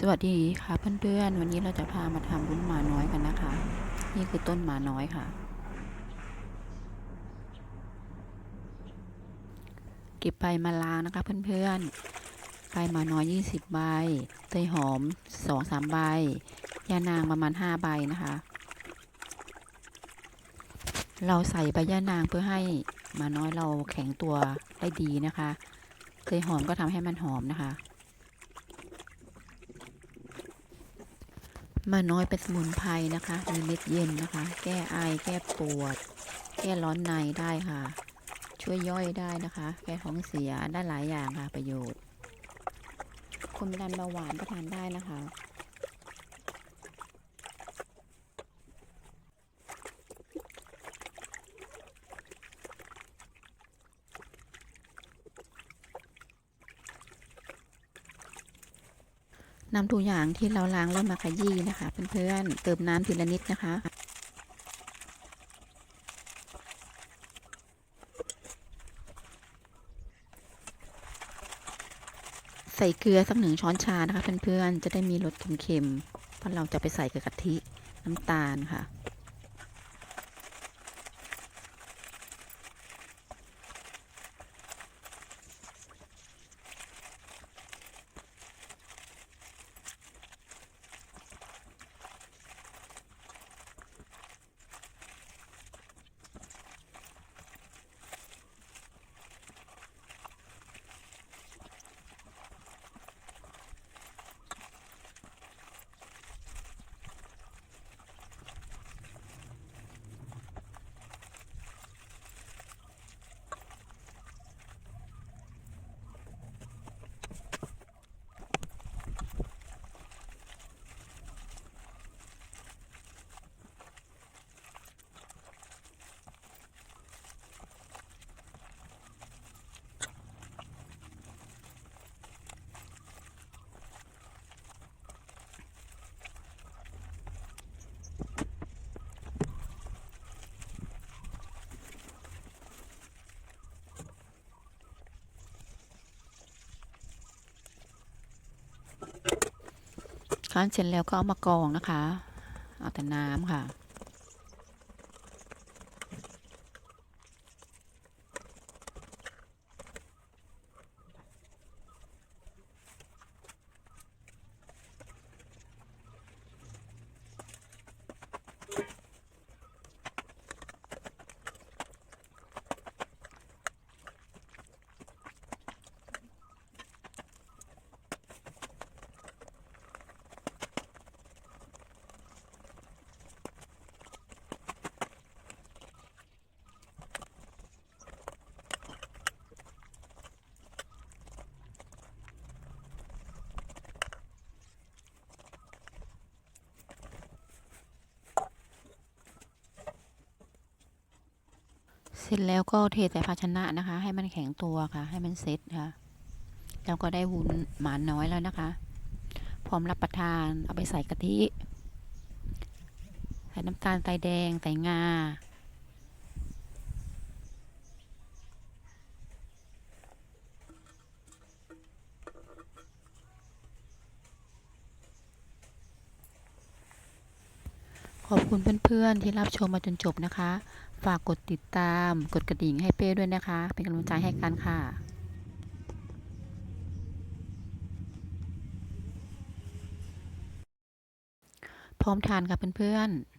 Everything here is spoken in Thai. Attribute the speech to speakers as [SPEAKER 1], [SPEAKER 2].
[SPEAKER 1] สวัสดีค่ะเพื่อนๆ วันนี้เราจะพามาทำวุ้นหมาน้อยกันนะคะ นี่คือต้นหมาน้อยค่ะ เก็บใบมาล้างนะคะเพื่อนๆใบหมาน้อย 20 ใบเตยหอม 2-3 ใบยานางประมาณ 5 ใบนะคะ เราใส่ใบยานางเพื่อให้หมาน้อยเราแข็งตัวได้ดีนะคะเตยหอมก็ทำให้มันหอมนะคะ มาน้อยเป็นสมุนไพรนะคะ มีเม็ดเย็นนะคะ แก้ไอ แก้ปวด แก้ร้อนในได้ค่ะ ช่วยย่อยได้นะคะ แก้ท้องเสียได้หลายอย่างค่ะประโยชน์ คนเป็นดันเบาหวานก็ทานได้นะคะ นำทุกอย่างที่เราล้างแล้วมาขยี้นะคะเพื่อนๆเติมน้ำทีละนิดนะคะใส่เกลือสักหนึ่งช้อนชานะคะเพื่อนๆ จะได้มีรสเค็มๆ เพราะเราจะไปใส่กับกะทิน้ำตาลค่ะ คั้นเสร็จแล้วก็เอามากองนะคะ เอาแต่น้ำค่ะ เสร็จแล้วก็เทใส่ภาชนะนะคะ ให้มันแข็งตัวค่ะ ให้มันเซ็ตค่ะ แล้วก็ได้วุ้นหมาน้อยแล้วนะคะ พร้อมรับประทานเอาไปใส่กะทิใส่น้ำตาลทรายแดงใส่งาขอบคุณเพื่อนๆที่รับชมมาจนจบนะคะ ฝากกดติดตาม กดกระดิ่งให้เป้ด้วยนะคะ เป็นกำลังใจให้กันค่ะพร้อมทานค่ะเพื่อนๆ